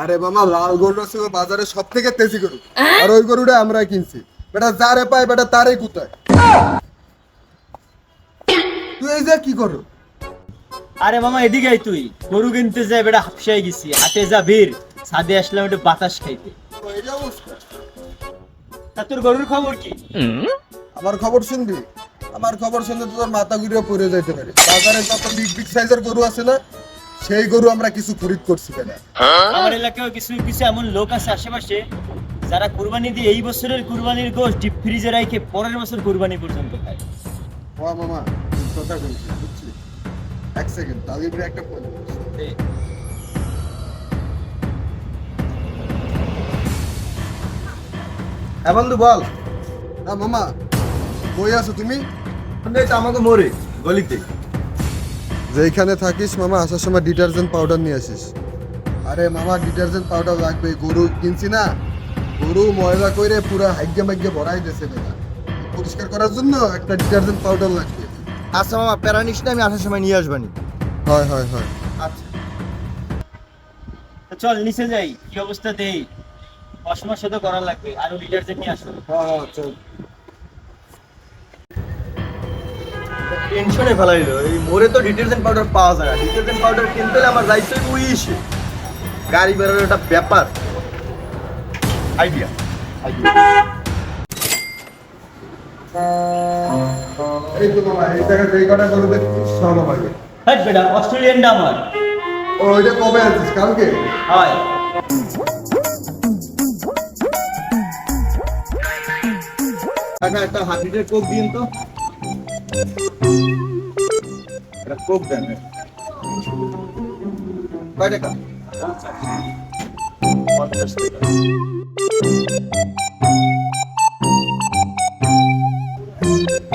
আরে মামা লাল গরুটা ছিল বাজারে সব থেকে তেজি গরু। আর ওই গরুটা আমরা কিনছি। বেটা যারে পায় বেটা তারই কুতায় তুই এই যে কি করো? আরে মামা এদিকে আয় তুই। গরু কিনতে যাই বেটা হাফসাই গেছি। হাটে যা ভিড় ছাদে আসলাম একটু বাতাস খাইতে। তা তোর গরুর খবর কি? আমার খবর শুনবি? আমার খবর শুনলে তো তোর মাথা ঘুরিয়ে পড়ে যাইতে পারে। বাজারে যত বিগ বিগ সাইজের গরু আছে না সেই গরু আমরা কিছু খরিদ করছি কেনা? আমার এলাকায় কিছু কিছু এমন লোক আছে আশেপাশে যারা কুরবানি দিয়ে এই বছরের কুরবানির গোশ ডিপ ফ্রিজে রাখে পরের বছর কুরবানি পর্যন্ত খায়। ও মামা কথা বলছি বুঝছি। এক সেকেন্ড তালিমরে একটা ফোন হ্যাঁ বন্ধু বল। হ্যাঁ মামা কই আছো তুমি? আমাকে মরে গলিতে। যেইখানে থাকিস মামা আসার সময় ডিটারজেন্ট পাউডার নিয়ে আসিস। আরে মামা ডিটারজেন্ট পাউডার লাগবে গরু কিনছি না। গরু ময়লা করে পুরা হাইগে মাইগে ভরাই দিয়েছে বেটা পরিষ্কার করার জন্য একটা ডিটারজেন্ট পাউডার লাগবে। আচ্ছা মামা প্যারা নিস না আমি আসার সময় নিয়ে আসবানি। হয় হয় হয়। আচ্ছা। চল নিচে যাই। কি অবস্থা দেই? সাথে করা লাগবে। আরও ডিটারজেন্ট নিয়ে আসো। হ্যাঁ হ্যাঁ চল। টেনশনে ফেলাইলো। এই মোড়ে তো ডিটারজেন্ট পাউডার পাওয়া যায় না। ডিটারজেন্ট পাউডার কিনতে হলে আমার যাইতে উইসে গাড়ি বেরোর একটা ব্যাপার। আইডিয়া এই তো মামা এই জায়গায় যেই কটা গরু দেখছিস সব আমাকে হ্যাঁ বেটা অস্ট্রেলিয়ানটা আমার। ও ওইটা কবে আনছিস কালকে? হয়। একটা হাফ লিটার কোক দিন তো। একটা কোক দেন। কয় টাকা? টাকা।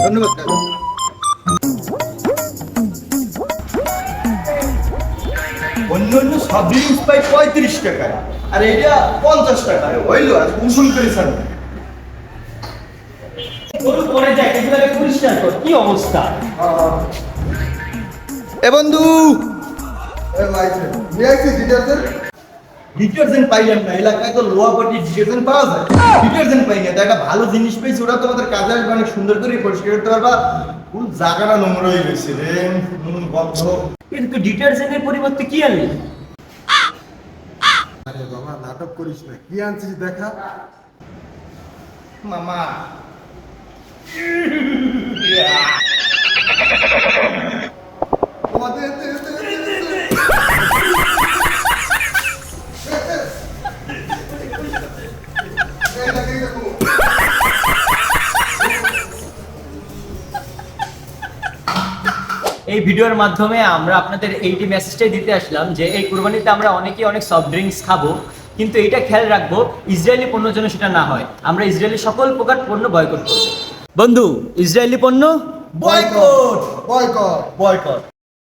ধন্যবাদ আর এটা পঞ্চাশ টাকায়। হইল, আর উসুল করে স্যার গরু পরে যায় কিন্তু আগে পরিষ্কার কর। কি অবস্থা? এ বন্ধু! ডিটারজেন্ট ডিটারজেন্ট পাইলাম না এলাকায় তো লোয়া পাটি ডিটারজেন্ট পাওয়া যায়। ডিটারজেন্ট পাই না একটা ভালো জিনিস পেয়েছি ওরা তোমাদের কাজে আসবে অনেক সুন্দর করে পরিষ্কার করতে পারবা। কোন জায়গাটা নোংরা হয়ে গেছে রে নুন গন্ধ। কিন্তু ডিটারজেন্টের পরিবর্তে কি আনলি? আরে বাবা নাটক করিস না কি আনছিস দেখা? মামা এই ভিডিওর মাধ্যমে আমরা আপনাদের এইটি মেসেজটাই দিতে আসলাম যে এই কুরবানিতে আমরা অনেকেই অনেক সফট ড্রিঙ্কস খাব, কিন্তু এটা খেয়াল রাখব, ইসরায়েলি পণ্য যেন সেটা না হয়। আমরা ইসরায়েলি সকল প্রকার পণ্য বয়কট করব। বন্ধু ইসরায়েলি পণ্য বয়কট। বয়কট। বয়কট।